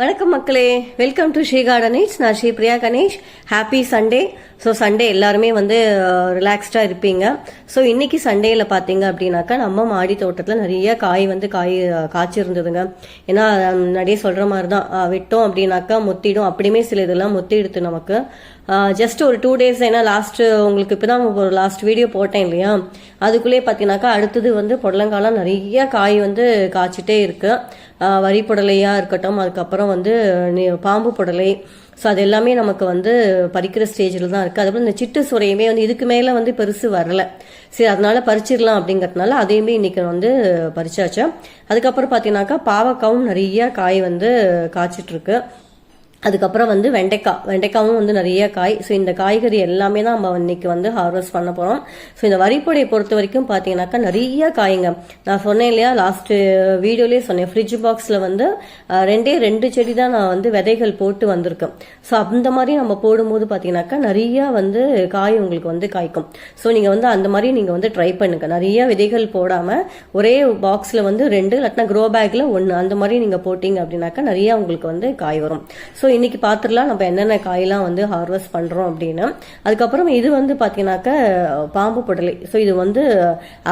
வணக்கம் மக்களே. Welcome to Sri கார்டனிஸ் நான் Sri Priya Ganesh. Happy Sunday so Sunday எல்லாருமே வந்து ரிலாக்ஸ்டாக இருப்பீங்க. ஸோ இன்னைக்கு சண்டேயில் பார்த்தீங்க அப்படின்னாக்கா நம்ம மாடி தோட்டத்தில் நிறைய காய் வந்து காய் காய்ச்சிருந்ததுங்க. ஏன்னா அஹ், சொல்கிற மாதிரி தான் விட்டோம் அப்படின்னாக்கா முத்திடும். அப்படியுமே சில இதெல்லாம் முத்திடுது நமக்கு. ஜஸ்ட் ஒரு டூ டேஸ் ஏன்னா லாஸ்ட் உங்களுக்கு இப்போ தான் ஒரு லாஸ்ட் வீடியோ போட்டேன் இல்லையா? அதுக்குள்ளேயே பார்த்தீங்கன்னாக்கா அடுத்தது வந்து புடலங்காலாம் நிறைய காய் வந்து காய்ச்சிட்டே இருக்குது வரி புடலையாக இருக்கட்டும் அதுக்கப்புறம் வந்து பாம்பு புடலை. ஸோ அது எல்லாமே நமக்கு வந்து பறிக்கிற ஸ்டேஜில் தான் இருக்குது அதுக்கப்புறம் இந்த சிட்டு சுரையுமே வந்து இதுக்கு மேலே வந்து பெருசு வரல. சரி அதனால பறிச்சிடலாம் அப்படிங்கறதுனால அதையுமே இன்னைக்கு வந்து பறிச்சாச்சு. அதுக்கப்புறம் பார்த்தீங்கன்னாக்கா பாவக்காவும் நிறைய காய் வந்து காய்ச்சிட்ருக்கு அதுக்கப்புறம் வந்து வெண்டைக்காய். வெண்டைக்காவும் வந்து நிறைய காய். ஸோ இந்த காய்கறி எல்லாமே தான் நம்ம இன்னைக்கு வந்து ஹார்வெஸ்ட் பண்ண போகிறோம் ஸோ இந்த வரிப்பொடியை பொறுத்த வரைக்கும் பார்த்தீங்கன்னாக்கா நிறைய காய்ங்க. நான் சொன்னேன் இல்லையா லாஸ்ட் வீடியோலேயே சொன்னேன். ஃப்ரிட்ஜ் பாக்ஸில் வந்து ரெண்டே ரெண்டு செடி தான் நான் வந்து விதைகள் போட்டு வந்திருக்கேன். ஸோ அந்த மாதிரி நம்ம போடும்போது பார்த்தீங்கன்னாக்கா நிறைய வந்து காய் உங்களுக்கு வந்து காய்க்கும். ஸோ நீங்கள் வந்து அந்த மாதிரி நீங்கள் வந்து ட்ரை பண்ணுங்க. நிறைய விதைகள் போடாமல் ஒரே பாக்ஸில் வந்து ரெண்டு இல்லாட்டினா க்ரோ பேக்கில் ஒன்று அந்த மாதிரி நீங்கள் போட்டீங்க அப்படின்னாக்கா நிறைய உங்களுக்கு வந்து காய் வரும். ஸோ இன்னைக்கு பார்த்துடலாம் நம்ம என்னென்ன காயெல்லாம் வந்து ஹார்வெஸ்ட் பண்ணுறோம் அப்படின்னு அதுக்கப்புறம் இது வந்து பார்த்தீங்கன்னாக்கா பாம்பு புடலை. ஸோ இது வந்து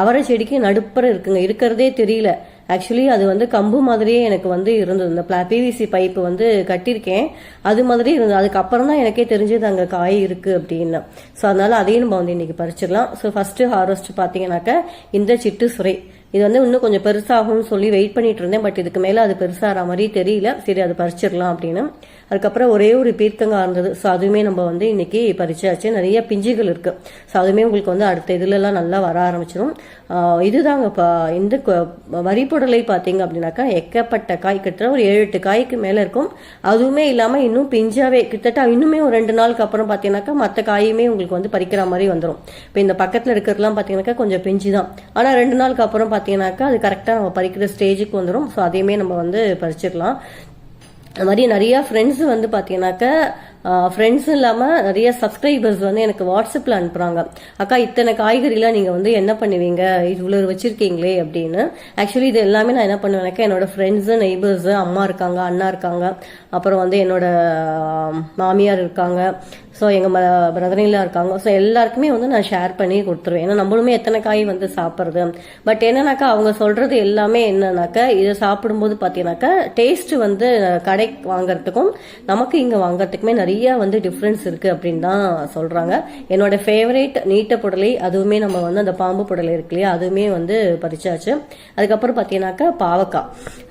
அவரை செடிக்கு நடுப்புற இருக்குங்க. இருக்கிறதே தெரியல. ஆக்சுவலி அது வந்து கம்பு மாதிரியே எனக்கு வந்து இருந்தது. இந்த பிவிசி பைப்பு வந்து கட்டியிருக்கேன். அது மாதிரி இருந்தது. அதுக்கப்புறம் தான் எனக்கே தெரிஞ்சது அங்கே காய் இருக்கு அப்படின்னு. ஸோ அதனால அதையும் நம்ம வந்து இன்னைக்கு பறிச்சிடலாம். ஸோ ஃபர்ஸ்ட் ஹார்வெஸ்ட் பார்த்தீங்கன்னாக்கா இந்த சிட்டு சுரை. இது வந்து இன்னும் கொஞ்சம் பெருசாகும்னு சொல்லி வெயிட் பண்ணிட்டு இருந்தேன். பட் இதுக்கு மேலே அது பெருசாகிற மாதிரி தெரியல. சரி அது பறிச்சிடலாம் அப்படின்னு. அதுக்கப்புறம் ஒரே ஒரு பீர்க்கங்காய் இருந்தது. ஸோ அதுவுமே நம்ம வந்து இன்னைக்கு பறிச்சாச்சு. நிறைய பிஞ்சுகள் இருக்கு. ஸோ அதுவுமே உங்களுக்கு வந்து அடுத்த இதுலலாம் நல்லா வர ஆரம்பிச்சிடும் இதுதாங்க இப்போ இந்த கொ- பார்த்தீங்க அப்படின்னாக்கா எக்கப்பட்ட காய் கிட்டத்தட்ட ஒரு ஏழு எட்டு காய்க்கு மேலே இருக்கும். அதுவுமே இல்லாமல் இன்னும் பிஞ்சாவே கிட்டத்தட்ட இன்னுமே ஒரு ரெண்டு நாளுக்கு அப்புறம் பார்த்தீங்கன்னாக்கா மற்ற காயுமே உங்களுக்கு வந்து பறிக்கிற மாதிரி வந்துடும் இப்போ இந்த பக்கத்தில் இருக்கிறதுலாம் பார்த்தீங்கன்னாக்கா கொஞ்சம் பிஞ்சு தான் ஆனால் ரெண்டு நாளுக்கு அப்புறம் பார்த்தீங்கன்னாக்கா அது கரெக்டாக நம்ம பறிக்கிற ஸ்டேஜுக்கு வந்துடும் ஸோ அதையுமே நம்ம வந்து பறிச்சுக்கலாம் அது மாதிரி நிறைய ஃப்ரெண்ட்ஸ் வந்து பார்த்தீங்கன்னாக்கா ஃப்ரெண்ட்ஸும் இல்லாமல் நிறைய சப்ஸ்கிரைபர்ஸ் வந்து எனக்கு வாட்ஸ்அப்பில் அனுப்புகிறாங்க அக்கா இத்தனை காய்கறிலாம் நீங்கள் வந்து என்ன பண்ணுவீங்க? இவ்வளோ வச்சுருக்கீங்களே அப்படின்னு. ஆக்சுவலி இது எல்லாமே நான் என்ன பண்ணுவேனாக்கா என்னோட ஃப்ரெண்ட்ஸு நெய்பர்ஸு அம்மா இருக்காங்க அண்ணா இருக்காங்க. அப்புறம் வந்து என்னோட மாமியார் இருக்காங்க. ஸோ எங்கள் பிரதரிலாம் இருக்காங்க. ஸோ எல்லாருக்குமே வந்து நான் ஷேர் பண்ணி கொடுத்துருவேன். ஏன்னா நம்மளுமே எத்தனை காய் வந்து சாப்பிட்றது? பட் என்னன்னாக்கா அவங்க சொல்கிறது எல்லாமே என்னன்னாக்கா இதை சாப்பிடும்போது பார்த்தீங்கன்னாக்கா டேஸ்ட் வந்து கடை வாங்குறதுக்கும் நமக்கு இங்கே வாங்குறதுக்குமே நிறைய வந்து டிஃப்ரென்ஸ் இருக்குது அப்படின்னு தான் சொல்கிறாங்க என்னோட ஃபேவரேட் நீட்ட புடலை அதுவுமே நம்ம வந்து அந்த பாம்பு புடலை இருக்கு இல்லையா அதுவுமே வந்து பறிச்சாச்சு. அதுக்கப்புறம் பார்த்தீங்கன்னாக்கா பாவக்காய்.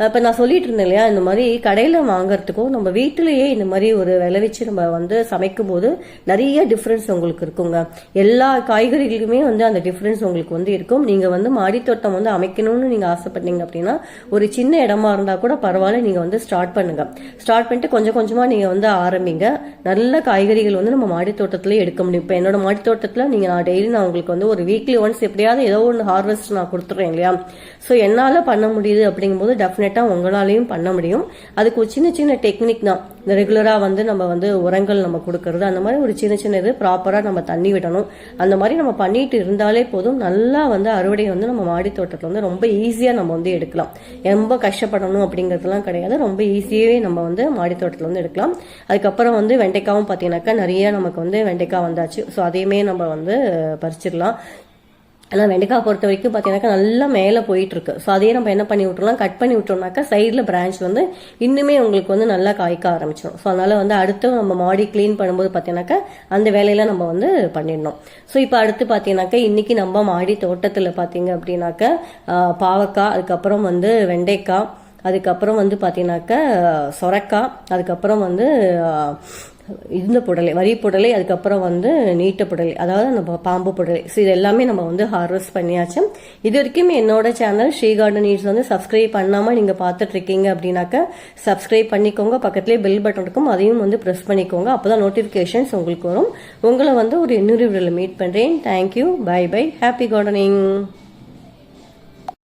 இப்போ நான் சொல்லிட்டு இருந்தேன் இல்லையா இந்த மாதிரி கடையில் வாங்குறதுக்கும் நம்ம வீட்டிலேயே இந்த மாதிரி ஒரு விளைவிச்சு நம்ம வந்து சமைக்கும் போது நிறைய டிஃப்ரென்ஸ் உங்களுக்கு இருக்குங்க. எல்லா காய்கறிகளுக்குமே வந்து அந்த டிஃப்ரென்ஸ் உங்களுக்கு வந்து இருக்கும். நீங்கள் வந்து மாடித்தோட்டம் வந்து அமைக்கணும்னு நீங்கள் ஆசைப்பட்டீங்க அப்படின்னா ஒரு சின்ன இடமா இருந்தால் கூட பரவாயில்ல நீங்கள் வந்து ஸ்டார்ட் பண்ணுங்க. ஸ்டார்ட் பண்ணிட்டு கொஞ்சம் கொஞ்சமாக நீங்கள் வந்து ஆரம்பிங்க. நல்ல காய்கறிகள் வந்து நம்ம மாடித்தோட்டத்திலே எடுக்க முடியும். இப்போ என்னோட மாடித்தோட்டத்தில் நீங்கள் நான் டெய்லி நான் உங்களுக்கு வந்து ஒரு வீக்லி ஒன்ஸ் எப்படியாவது ஏதோ ஒன்று ஹார்வெஸ்ட் நான் கொடுத்துட்றேன் இல்லையா? ஸோ என்னால் பண்ண முடியுது அப்படிங்கும்போது டெஃபினட்டாக உங்களாலையும் பண்ண முடியும். அதுக்கு ஒரு சின்ன சின்ன டெக்னிக் தான். ரெகுலராக வந்து நம்ம வந்து உரங்கள் நம்ம கொடுக்கறது அந்த மாதிரி ஒரு சின்ன சின்ன இது ப்ராப்பராக நம்ம தண்ணி விடணும். அந்த மாதிரி நம்ம பண்ணிட்டு இருந்தாலே போதும். நல்லா வந்து அறுவடை வந்து நம்ம மாடி தோட்டத்தில் வந்து ரொம்ப ஈஸியாக நம்ம வந்து எடுக்கலாம். ரொம்ப கஷ்டப்படணும் அப்படிங்கிறதுலாம் கிடையாது. ரொம்ப ஈஸியாகவே நம்ம வந்து மாடி தோட்டத்தில் வந்து எடுக்கலாம். அதுக்கப்புறம் வந்து வெண்டைக்காவும் பார்த்தீங்கன்னாக்கா நிறைய நமக்கு வந்து வெண்டைக்காய் வந்தாச்சு. ஸோ அதையுமே நம்ம வந்து பறிச்சிடலாம். ஆனால் வெண்டைக்காய் பொறுத்த வரைக்கும் பார்த்தீங்கன்னாக்கா நல்லா மேலே போயிட்டுருக்கு. ஸோ அதையே நம்ம என்ன பண்ணி விட்டுறலாம் கட் பண்ணி விட்டோம்னாக்கா சைடில் பிரான்ச் வந்து இன்னுமே உங்களுக்கு வந்து நல்லா காய்க்க ஆரம்பிச்சிடும் ஸோ அதனால் வந்து அடுத்து நம்ம மாடி க்ளீன் பண்ணும்போது பார்த்தீங்கன்னாக்கா அந்த வேலையில நம்ம வந்து பண்ணிடணும். ஸோ இப்போ அடுத்து பார்த்தீங்கன்னாக்கா இன்றைக்கி நம்ம மாடி தோட்டத்தில் பார்த்தீங்க அப்படின்னாக்கா பாவக்காய் அதுக்கப்புறம் வந்து வெண்டைக்காய் அதுக்கப்புறம் வந்து பார்த்தீங்கன்னாக்கா சொரக்காய் அதுக்கப்புறம் வந்து இருந்த இந்த புடலை வரி புடலை அதுக்கப்புறம் வந்து நீட்ட புடலை அதாவது நம்ம பாம்பு புடலை ஸோ இது எல்லாமே நம்ம வந்து ஹார்வெஸ்ட் பண்ணியாச்சு. இது வரைக்கும் என்னோட சேனல் ஸ்ரீ கார்டன் நீட்ஸ் வந்து சப்ஸ்கிரைப் பண்ணாமல் நீங்கள் பார்த்துட்டு இருக்கீங்க அப்படின்னாக்கா சப்ஸ்கிரைப் பண்ணிக்கோங்க. பக்கத்துலேயே பெல் பட்டன் இருக்கும் அதையும் வந்து ப்ரெஸ் பண்ணிக்கோங்க. அப்போ தான் நோட்டிஃபிகேஷன்ஸ் உங்களுக்கு வரும். உங்களை வந்து ஒரு இன்னொரு வீடியோவில் மீட் பண்ணுறேன் thank you bye bye happy gardening